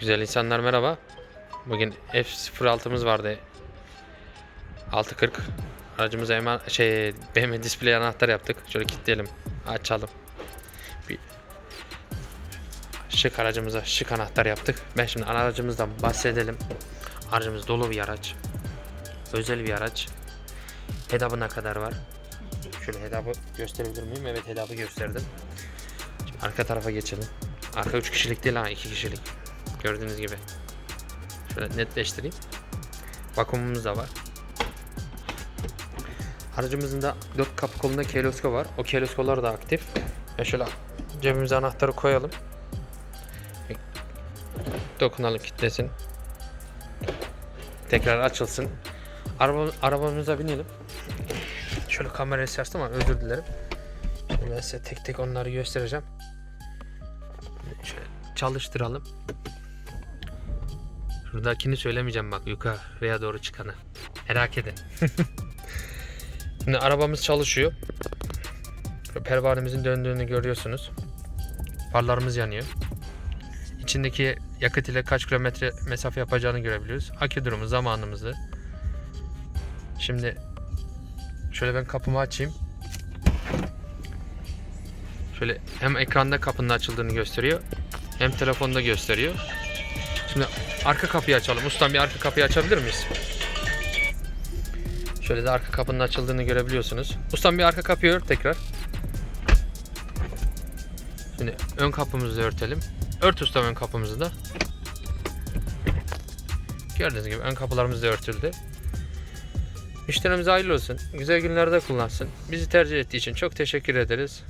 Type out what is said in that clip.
Güzel insanlar merhaba. Bugün F06'mız vardı. 640. Aracımıza ema şey BMW display anahtar yaptık. Şöyle kilitleyelim. Açalım. Bir şık aracımıza şık anahtar yaptık. Ben şimdi aracımızdan bahsedelim. Aracımız dolu bir araç. Özel bir araç. Hedabı ne kadar var? Şöyle hedabı gösterebilir miyim? Evet hedabı gösterdim. Şimdi arka tarafa geçelim. Arka 3 kişilik değil ha 2 kişilik. Gördüğünüz gibi. Şöyle netleştireyim. Vakumumuz da var. Aracımızın da 4 kapı kolunda kelosko var. O keloskolar da aktif. Ya şöyle cebimize anahtarı koyalım. Dokunalım kitlesin. Tekrar açılsın. Araba, arabamıza binelim. Şöyle kamerayı sarsam ama özür dilerim. Şimdi ben size tek tek onları göstereceğim. Şöyle çalıştıralım. Şuradakini söylemeyeceğim bak yukarıya doğru çıkanı. Merak edin. Şimdi arabamız çalışıyor. Pervanemizin döndüğünü görüyorsunuz. Farlarımız yanıyor. İçindeki yakıt ile kaç kilometre mesafe yapacağını görebiliyoruz. Akü durumu, zamanımızı. Şimdi şöyle ben kapımı açayım. Şöyle hem ekranda kapının açıldığını gösteriyor hem telefonda gösteriyor. Şimdi arka kapıyı açalım. Ustam bir arka kapıyı açabilir miyiz? Şöyle de arka kapının açıldığını görebiliyorsunuz. Ustam bir arka kapıyı ört tekrar. Şimdi ön kapımızı da örtelim. Ört ustam ön kapımızı da. Gördüğünüz gibi ön kapılarımız da örtüldü. Müşterimize hayırlı olsun. Güzel günlerde kullansın. Bizi tercih ettiği için çok teşekkür ederiz.